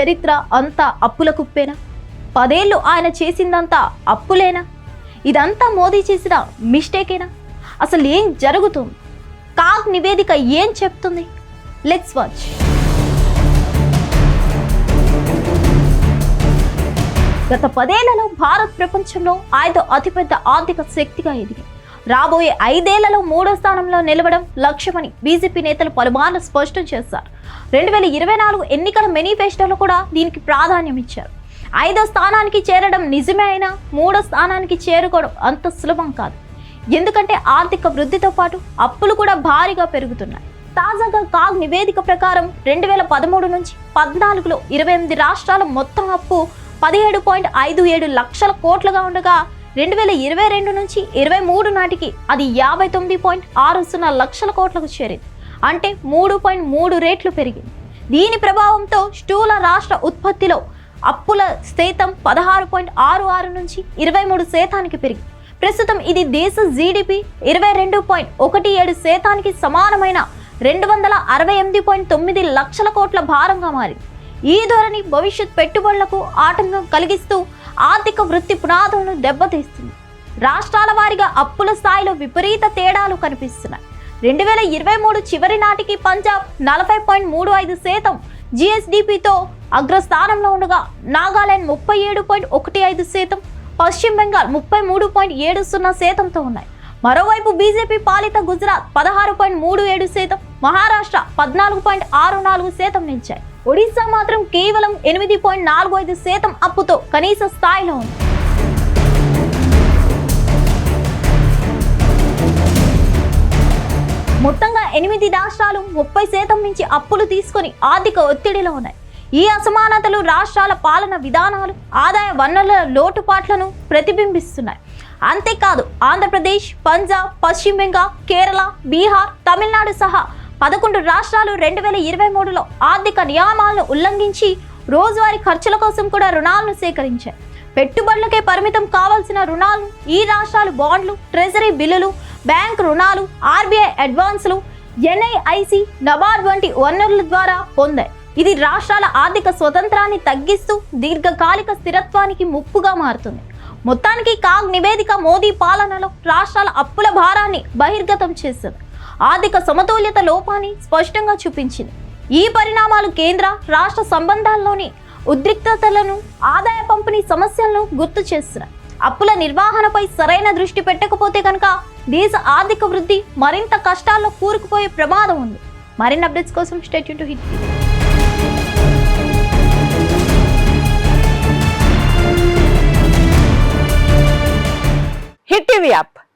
చరిత్ర అంతా అప్పుల కుప్పేనా? పదేళ్ళు ఆయన చేసిందంతా అప్పులేనా? ఇదంతా మోదీ చేసిన మిస్టేకేనా? అసలు ఏం జరుగుతుంది? కాగ్ నివేదిక ఏం చెప్తుంది? లెట్స్ వాచ్ గత పదేళ్ళలో భారత్ ప్రపంచంలో ఐదో అతిపెద్ద ఆర్థిక శక్తిగా ఎదిగింది. రాబోయే ఐదేళ్ళలో మూడో స్థానంలో నిలవడం లక్ష్యమని బీజేపీ నేతలు పలుమార్లు స్పష్టం చేశారు. రెండు వేల ఇరవై నాలుగు ఎన్నికల మేనిఫెస్టోలో కూడా దీనికి ప్రాధాన్యం ఇచ్చారు. ఐదో స్థానానికి చేరడం నిజమే అయినా మూడో స్థానానికి చేరుకోవడం అంత సులభం కాదు. ఎందుకంటే ఆర్థిక వృద్ధితో పాటు అప్పులు కూడా భారీగా పెరుగుతున్నాయి. తాజాగా కాగ్ నివేదిక ప్రకారం రెండు వేల పదమూడు నుంచి పద్నాలుగులో ఇరవై ఎనిమిది రాష్ట్రాల మొత్తం అప్పు పదిహేడు పాయింట్ ఐదు ఏడు లక్షల కోట్లుగా ఉండగా రెండు వేల ఇరవై రెండు నుంచి ఇరవై మూడు నాటికి అది యాభై తొమ్మిది పాయింట్ ఆరు సున్నా లక్షల కోట్లకు చేరింది. అంటే మూడు పాయింట్ మూడు రేట్లు పెరిగింది. దీని ప్రభావంతో స్థూల రాష్ట్ర ఉత్పత్తిలో అప్పుల శాతం పదహారు పాయింట్ ఆరు ఆరు నుంచి ఇరవై మూడు శాతానికి పెరిగింది. ప్రస్తుతం ఇది దేశ జీడిపి ఇరవై రెండు పాయింట్ ఒకటి ఏడు శాతానికి సమానమైన రెండు వందల అరవై ఎనిమిది పాయింట్ తొమ్మిది లక్షల కోట్ల భారంగా మారింది. ఈ ధోరణి భవిష్యత్ పెట్టుబడులకు ఆటంకం కలిగిస్తూ ఆర్థిక వృత్తి పునాదులను దెబ్బతీస్తుంది. రాష్ట్రాల వారీగా అప్పుల స్థాయిలో విపరీత తేడాలు కనిపిస్తున్నాయి. రెండు వేల ఇరవై మూడు చివరి నాటికి పంజాబ్ నలభై పాయింట్ మూడు ఐదు శాతం జిఎస్డిపితో అగ్రస్థానంలో ఉండగా నాగాలాండ్ ముప్పై ఏడు పాయింట్ ఒకటి ఐదు శాతం పశ్చిమ బెంగాల్ ముప్పై మూడు పాయింట్ ఏడు సున్నా శాతంతో ఉన్నాయి. మరోవైపు బీజేపీ పాలిత గుజరాత్ పదహారు పాయింట్ మూడు ఏడు శాతం మహారాష్ట్ర పద్నాలుగు పాయింట్ ఆరు నాలుగు శాతం నిలిచాయి. ఒడిశా మాత్రం కేవలం ఎనిమిది పాయింట్ నాలుగు ఐదు శాతం అప్పుతో కనీస స్థాయిలో ఉంది. మొత్తంగా ఎనిమిది రాష్ట్రాలు ముప్పై శాతం నుంచి అప్పులు తీసుకొని ఆర్థిక ఒత్తిడిలో ఉన్నాయి. ఈ అసమానతలు రాష్ట్రాల పాలన విధానాలు ఆదాయ వనరుల లోటుపాట్లను ప్రతిబింబిస్తున్నాయి. అంతేకాదు ఆంధ్రప్రదేశ్ పంజాబ్ పశ్చిమ బెంగాల్ కేరళ బీహార్ తమిళనాడు సహా పదకొండు రాష్ట్రాలు రెండు వేల ఇరవై మూడులో ఆర్థిక నియమాలను ఉల్లంఘించి రోజువారీ ఖర్చుల కోసం కూడా రుణాలను సేకరించాయి. పెట్టుబడులకే పరిమితం కావాల్సిన రుణాలు ఈ రాష్ట్రాలు బాండ్లు ట్రెజరీ బిల్లులు బ్యాంక్ రుణాలు ఆర్బీఐ అడ్వాన్సులు ఎన్ఐఐసి నబార్డ్ వంటి వనరుల ద్వారా పొందాయి. ఇది రాష్ట్రాల ఆర్థిక స్వతంత్రాన్ని తగ్గిస్తూ దీర్ఘకాలిక స్థిరత్వానికి ముప్పుగా మారుతుంది. మొత్తానికి కాగ్ నివేదిక మోదీ పాలనలో రాష్ట్రాల అప్పుల భారాన్ని బహిర్గతం చేస్తుంది. ఆర్థిక సమతుల్యత లోపాన్ని స్పష్టంగా చూపించింది. ఈ పరిణామాలు కేంద్ర రాష్ట్ర సంబంధాల్లోని ఉద్రిక్తతలను ఆదాయ పంపిణీ సమస్యలను గుర్తు చేస్తున్నాయి. అప్పుల నిర్వహణపై సరైన దృష్టి పెట్టకపోతే కనుక దేశ ఆర్థిక వృద్ధి మరింత కష్టాల్లో కూరుకుపోయే ప్రమాదం ఉంది. మరిన్ని అప్డేట్స్ కోసం state to Hit Hit TV app